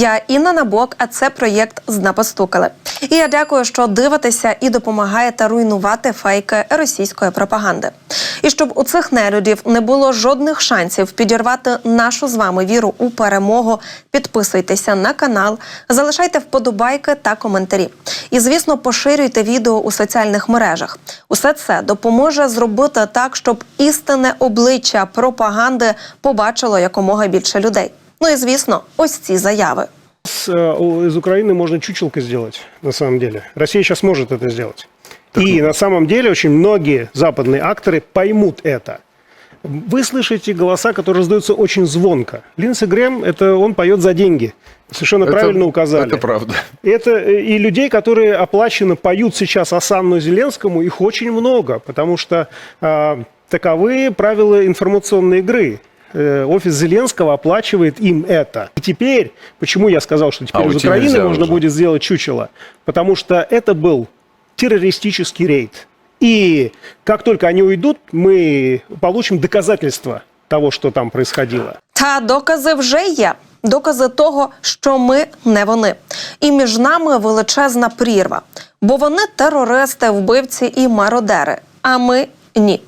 Я Інна Набок, а це проєкт «Зна постукали». І я дякую, що дивитеся і допомагаєте руйнувати фейки російської пропаганди. І щоб у цих нелюдів не було жодних шансів підірвати нашу з вами віру у перемогу. Підписуйтеся на канал, залишайте вподобайки та коментарі. І, звісно, поширюйте відео у соціальних мережах. Усе це допоможе зробити так, щоб істинне обличчя пропаганди побачило якомога більше людей. Ну і звісно, ось ці заяви. С, э, у- из Украины можно чучелка сделать, на самом деле. Россия сейчас может это сделать. И на самом деле очень многие западные акторы поймут это. Вы слышите голоса, которые раздаются очень звонко. Линдси Грэм, это он поет за деньги. Совершенно Это- правильно указали. Это правда. Это э, и людей, которые оплаченно поют сейчас Асанну Зеленскому, их очень много, потому что а, таковы правила информационной игры. Э, Офис Зеленского оплачивает им это. И теперь, почему я сказал, что теперь А из уйти Украины нельзя можно уже. будет сделать чучело? Потому что это был террористический рейд. И как только они уйдут, мы получим доказательства того, что там происходило. Та докази вже є. Докази того, що ми не вони. І між нами величезна прірва. Бо вони терористи, вбивці і мародери. А ми ні.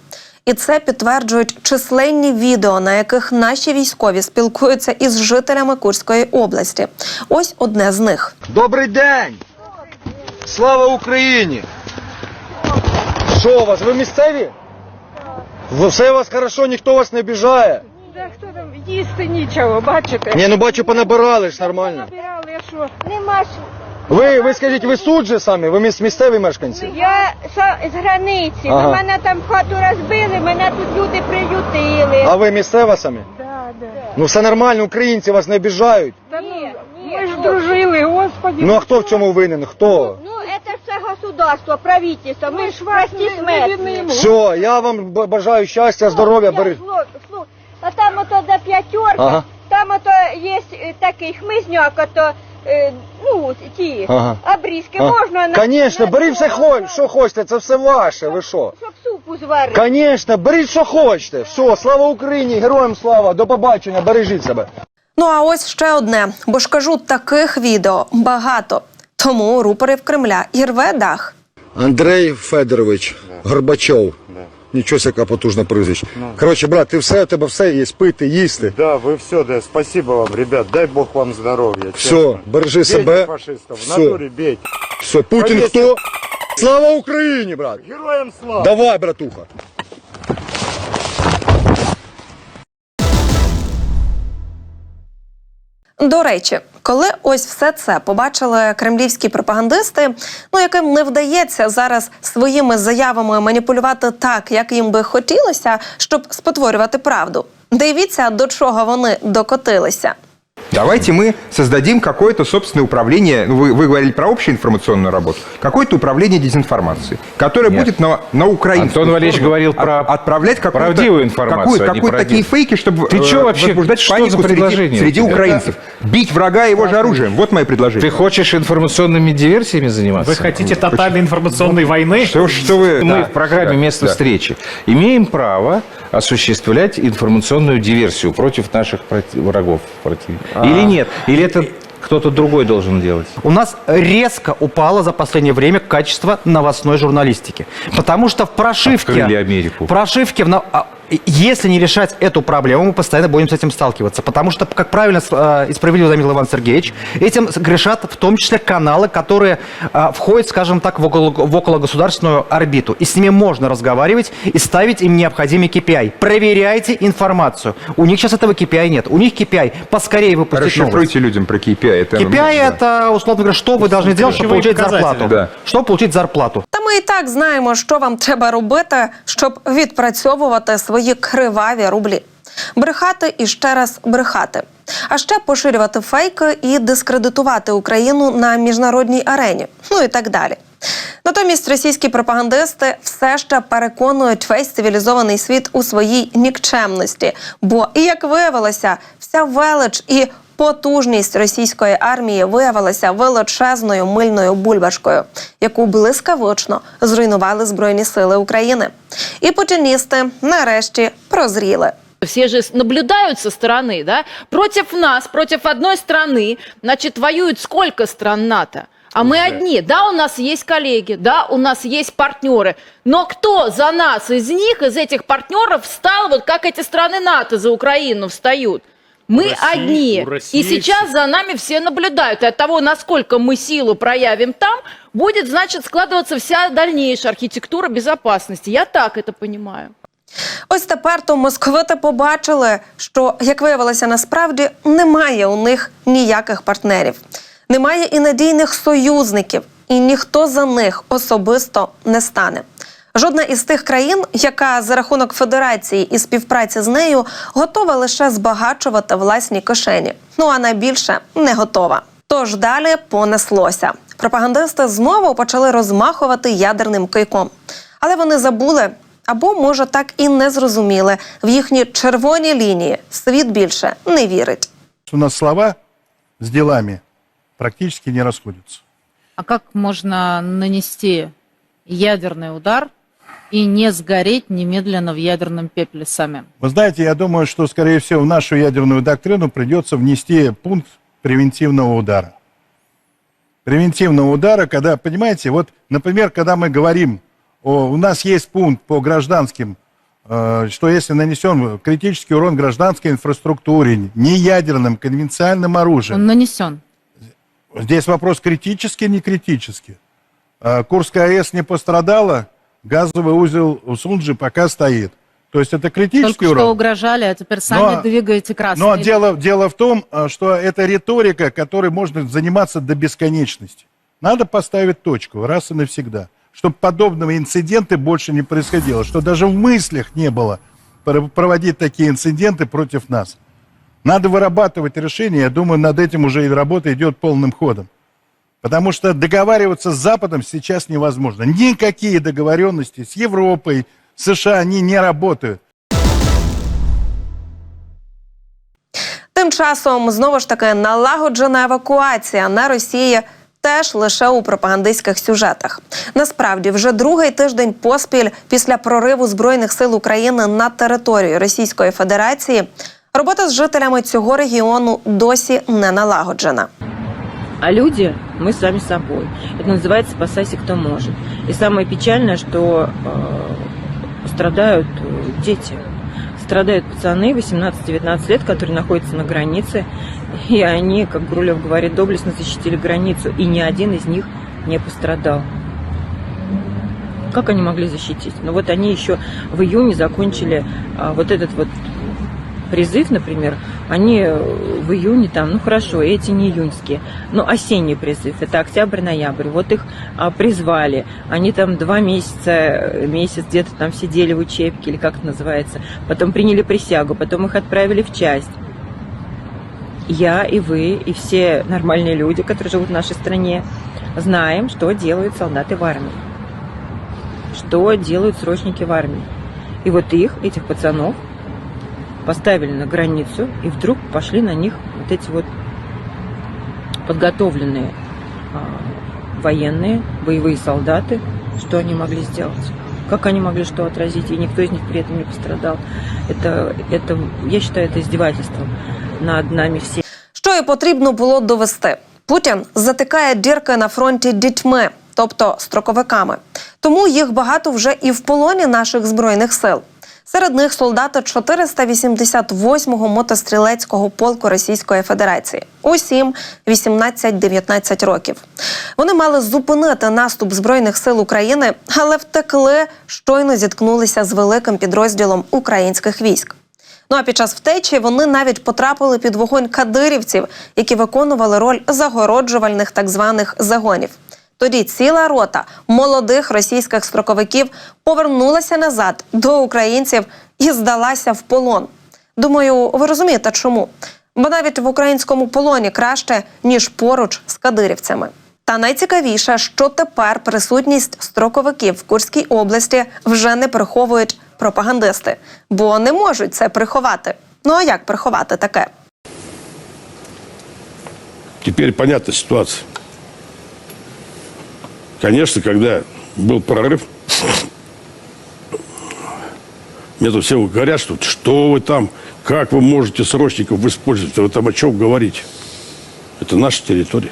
І це підтверджують численні відео, на яких наші військові спілкуються із жителями Курської області. Ось одне з них. Добрий день! Слава Україні! Що у вас? Ви місцеві? Ви- Все у вас хорошо, ніхто вас не обіжає. Та хто там їсти нічого, бачите? Ні, ну бачу, понабирали ж нормально. Набирали, а що? Нема ж. Ви, ви скажіть, ви тут же самі? Ви міс- місцеві мешканці? Я са- з границі. Ага. У мене там хату розбили, мене тут люди приютили. А ви місцева самі? Да, да. Ну все нормально, українці вас не обіжають. Та ні, ми ж дружили, господи. Ну а хто в цьому винен? Хто? Ну, це ж все государство, правительство. Ми ж прості смертні. Все, я вам б- бажаю щастя, здоров'я. Бери. А там ото до п'ятерка, Ага. там ото є е, такий хмизняк, ото, е, ну, ті, Ага. обрізки А, можна на... Конечно, на- беріть все хо- що хочете, це все ваше, ви що? Щоб супу зварити. Конечно, беріть що хочете. Все, слава Україні, героям слава, до побачення, бережіть себе. Ну а ось ще одне, бо ж кажу, таких відео багато. Тому рупорів Кремля і рве дах. Андрей Федорович Горбачов. Нічого яка потужна прізвище. Коротше, брат, ти все, у тебе все є, пити, їсти. Да, вы все, да, спасибо вам, ребят, дай бог вам здоров'я. Все, бережи Бейте себе. фашистов, в Все. натуре бейте. Все, Путін Повісив. хто? Слава Україні, брат! Героям слава! Давай, братуха. До речі, коли ось все це побачили кремлівські пропагандисти, ну яким не вдається зараз своїми заявами маніпулювати так, як їм би хотілося, щоб спотворювати правду. Дивіться, до чого вони докотилися. Давайте мы создадим какое-то собственное управление, ну, вы, вы говорили про общую информационную работу, какое-то управление дезинформацией, которое Нет. будет на, на украинскую Антон Валерьевич говорил от- про отправлять какую-то, правдивую информацию, какую, а про такие фейки, чтобы Ты чё вообще? возбуждать Что панику за среди, среди украинцев. Бить врага его же оружием. Вот мое предложение. Ты хочешь информационными диверсиями заниматься? Вы хотите тотальной информационной войны? Что, что вы... Мы Да. в программе Да. «Место Да. встречи» имеем право осуществлять информационную диверсию против наших врагов. против-. Или нет? Или это кто-то другой должен делать? У нас резко упало за последнее время качество новостной журналистики. Потому что в прошивке... Открыли Америку. В прошивке... В, а, если не решать эту проблему, мы постоянно будем с этим сталкиваться. Потому что, как правильно э, и справедливо заметил Иван Сергеевич, этим грешат в том числе каналы, которые э, входят, скажем так, в, около, в окологосударственную орбиту. И с ними можно разговаривать и ставить им необходимый KPI. Проверяйте информацию. У них сейчас этого KPI нет. У них KPI поскорее выпустить новость. Расшифруйте людям про KPI. Это, KPI да. это, условно говоря, что вы должны делать, чтобы получить зарплату. Да. Чтобы получить зарплату. Ми і так знаємо, що вам треба робити, щоб відпрацьовувати свої криваві рублі. Брехати і ще раз брехати. А ще поширювати фейки і дискредитувати Україну на міжнародній арені. Ну і так далі. Натомість російські пропагандисти все ще переконують весь цивілізований світ у своїй нікчемності. Бо, як виявилося, вся велич і потужність російської армії виявилася величезною мильною бульбашкою, яку блискавично зруйнували Збройні сили України. І путіністи нарешті прозріли. Все же с- наблюдают со стороны, да? Против нас, против одной страны, значит, воюют сколько стран НАТО? А мы одни. Да, у нас есть коллеги, да, у нас есть партнеры. Но кто за нас из них, из этих партнеров встал, вот как эти страны НАТО за Украину встают? Мы России- одни. у России И сейчас за нами все наблюдают. И от того, насколько мы силу проявим там, будет, значит, складываться вся дальнейшая архитектура безопасности. Я так это понимаю. Ось тепер то московити побачили, що, як виявилося, насправді немає у них ніяких партнерів, немає і надійних союзників, і ніхто за них особисто не стане. Жодна із тих країн, яка за рахунок федерації і співпраці з нею готова лише збагачувати власні кишені. Ну а найбільше не готова. Тож далі понеслося. Пропагандисти знову почали розмахувати ядерним кийком. Але вони забули, або, може, так і не зрозуміли, в їхні червоні лінії світ більше не вірить. У нас слова с делами практически не расходятся. А как можно нанести ядерный удар и не сгореть немедленно в ядерном пепле самим? Вы знаете, я думаю, что, скорее всего, в нашу ядерную доктрину придется внести пункт превентивного удара. Превентивного удара, когда, понимаете, вот, например, когда мы говорим, о, у нас есть пункт по гражданским, э, что если нанесен критический урон гражданской инфраструктуре, не ядерным, конвенциальным оружием, нанесен. Здесь вопрос критический, не критический. А, Курская АЭС не пострадала, газовый узел у Сунджи пока стоит. То есть это критический урон. угрожали, а теперь сами Но- двигаете красный. Но дело, дело в том, а, что это риторика, которой можно заниматься до бесконечности. Надо поставить точку раз и навсегда, чтобы подобного инциденты больше не происходило, что даже в мыслях не было пр- проводить такие инциденты против нас. Надо вырабатывать решения, я думаю, над этим уже и работа идет полным ходом. Потому что договариваться с Западом сейчас невозможно. Никакие договоренности с Европой, США, они не работают. Тим часом знову ж таки налагоджена евакуація на Росії теж лише у пропагандистських сюжетах. Насправді, вже другий тиждень поспіль після прориву збройних сил України на територію Російської Федерації робота з жителями цього регіону досі не налагоджена. А люди, мы сами собой. Это называется «спасайся, кто может». И самое печальное, что э, страдают э, дети. Страдают пацаны 18-19 лет, которые находятся на границе. И они, как Грулев говорит, доблестно защитили границу. И ни один из них не пострадал. Как они могли защитить? Ну вот они еще в июне закончили а, вот этот вот призыв, например, они э, в июне там, ну хорошо, эти не июньские, но осенний призыв, это октябрь-ноябрь, вот их а, призвали, они там два месяца, э, месяц где-то там сидели в учебке, или как это называется, потом приняли присягу, потом их отправили в часть. Я и вы, и все нормальные люди, которые живут в нашей стране, знаем, что делают солдаты в армии, что делают срочники в армии. И вот их, этих пацанов, поставили на границу, и вдруг пошли на них вот эти вот подготовленные а, военные, боевые солдаты. Что они могли сделать? Как они могли что отразить? И никто из них при этом не пострадал. Это, это я считаю, это издевательством над нами всеми. Що і потрібно було довести. Путін затикає дірки на фронті дітьми, тобто строковиками. Тому їх багато вже і в полоні наших збройних сил. Серед них солдати 488-го мотострілецького полку Російської Федерації. Усім 18-19 років. Вони мали зупинити наступ збройних сил України, але втекли, щойно зіткнулися з великим підрозділом українських військ. Ну а під час втечі вони навіть потрапили під вогонь кадирівців, які виконували роль загороджувальних так званих загонів. Тоді ціла рота молодих російських строковиків повернулася назад до українців і здалася в полон. Думаю, ви розумієте, чому? Бо навіть в українському полоні краще, ніж поруч з кадирівцями. Та найцікавіше, що тепер присутність строковиків в Курській області вже не приховують пропагандисти, бо не можуть це приховати. Ну а як приховати таке? Теперь понятна ситуация. Конечно, когда был прорыв, Мне тут все говорят, что что вы там, как вы можете срочников использовать, вы там о чем говорите. Это наша территория.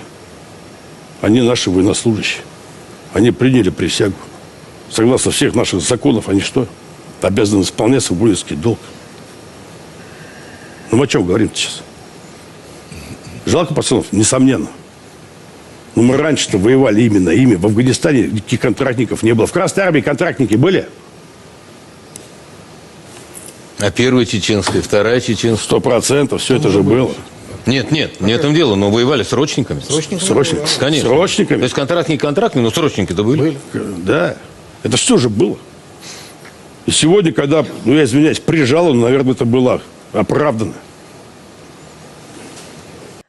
Они наши военнослужащие. Они приняли присягу. Согласно всех наших законов, они что? Обязаны исполнять свой воинский долг. Ну, мы о чем говорим сейчас? Жалко пацанов, несомненно. Но мы раньше-то воевали именно ими. В Афганистане никаких контрактников не было. В Красной Армии контрактники были? А первая чеченская, вторая чеченская? Сто процентов, все это же было. Нет, нет, не в этом дело, но воевали срочниками. Срочниками? Конечно. Срочниками? То есть контрактники контрактами, но срочники-то были. Да. Это все же было. И сегодня, когда, ну я извиняюсь, прижало, ну, наверное, это было оправдано.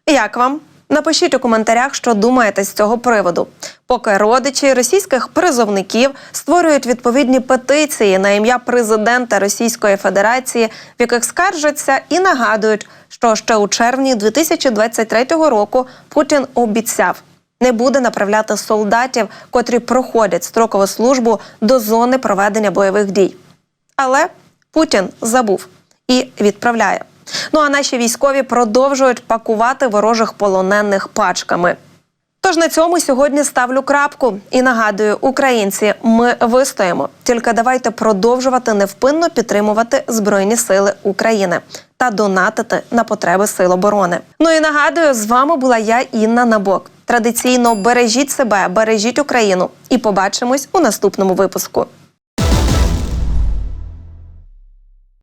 Як вам? Напишіть у коментарях, що думаєте з цього приводу. Поки родичі російських призовників створюють відповідні петиції на ім'я президента Російської Федерації, в яких скаржаться і нагадують, що ще у червні 2023 року Путін обіцяв не буде направляти солдатів, котрі проходять строкову службу до зони проведення бойових дій. Але Путін забув і відправляє. Ну а наші військові продовжують пакувати ворожих полонених пачками. Тож на цьому сьогодні ставлю крапку і нагадую, українці, ми вистоїмо. Тільки давайте продовжувати невпинно підтримувати Збройні Сили України та донатити на потреби Сил оборони. Ну і нагадую, з вами була я, Інна Набок. Традиційно бережіть себе, бережіть Україну і побачимось у наступному випуску.